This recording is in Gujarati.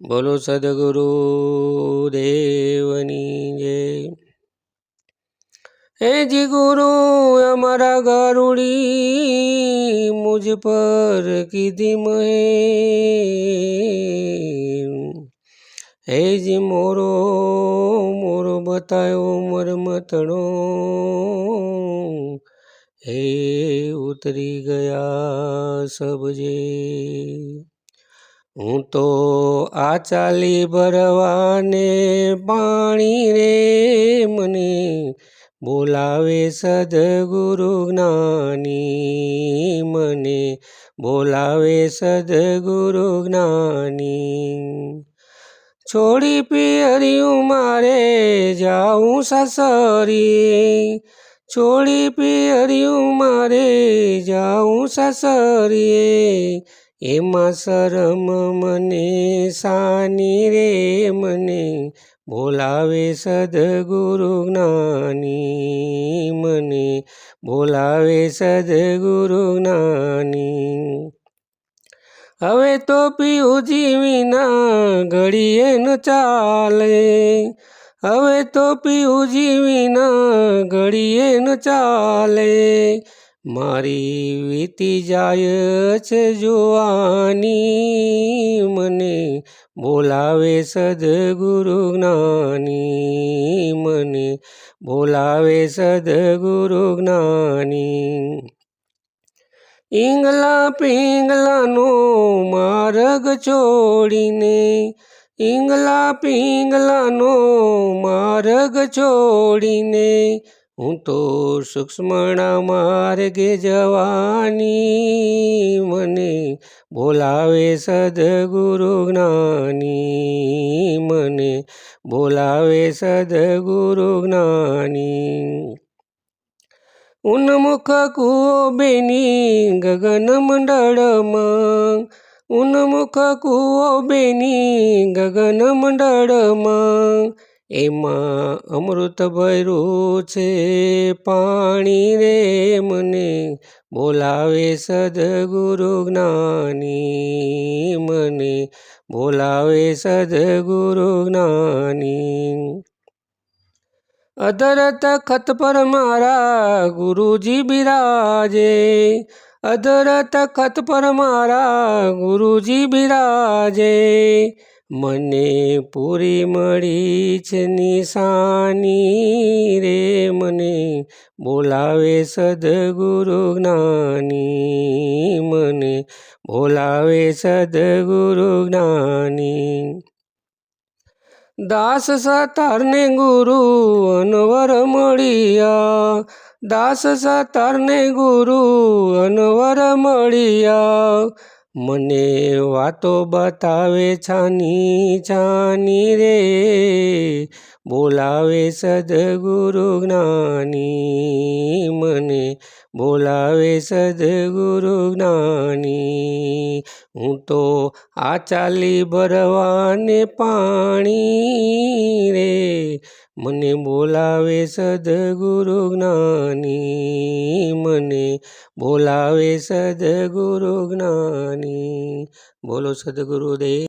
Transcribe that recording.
બોલો સદગુરુ દેવની જય. હે જી ગુરુ, અમારા ગરુડી, મુજ પર કીધી મહે હે જી મોરો મોરો બતાયો મરમતણો હે ઉતરી ગયા સબજે. હું તો આ ચાલી ભરવાને પાણી રે મને બોલાવે સદગુરુ જ્ઞાની, મને બોલાવે સદગુરુ જ્ઞાની. છોડી પિયરિયું મારે જાઉં સસરી છોડી પિયરિયું મારે જાઉં સસરીએ. એમાં શરમ મને, સાની રે મને. બોલાવે સદગુરુ જ્ઞાની મને. બોલાવે સદગુરુ જ્ઞાની. હવે તો પીવું જીવીના ઘડીએ ન ચાલે. હવે તો પીવું જીવીના ઘડીએ ન ચાલે. મારી વીતી જાય છે જોવાની, મને બોલાવે સદગુરુ જ્ઞાની, મને બોલાવે સદગુરુ જ્ઞાની. ઈંગલા પિંગલાનો માર્ગ છોડીને ઈંગલા પિંગલાનો માર્ગ છોડીને હું તો સૂક્ષ્મણા માર્ગે જવાની, મને બોલાવે સદગુરુ જ્ઞાની, મને બોલાવે સદગુરુ જ્ઞાની. ઉન્મુખ કુઓ બેની ગગન મંડળમાં ઉન્મુખ કુઓ બેની ગગન મંડળમાં. એમાં અમૃત ભર્યું છે, પાણી રે મને બોલાવે સદગુરુ જ્ઞાની, મને બોલાવે સદગુરુ જ્ઞાની. અધરત ખત પર મારા ગુરુજી બિરાજે અધર તખત પર મારા ગુરુજી બિરાજે. મને પૂરી મળી છે નિશાની રે. મને બોલાવે સદગુરુ જ્ઞાની. મને બોલાવે સદગુરુ જ્ઞાની. દાસ સતારને ગુરુ અનવર મળ્યા. દાસ સતારને ગુરુ મળ્યા મને વાતો બતાવે છાની છાની રે. બોલાવે સદગુરુ જ્ઞાની, મને બોલાવે સદગુરુ જ્ઞાની. હું તો આ ચાલી ભરવાને પાણી રે, મને બોલાવે સદગુરુ જ્ઞાની, મને બોલાવે સદગુરુ જ્ઞાની. બોલો સદગુરુદેવ.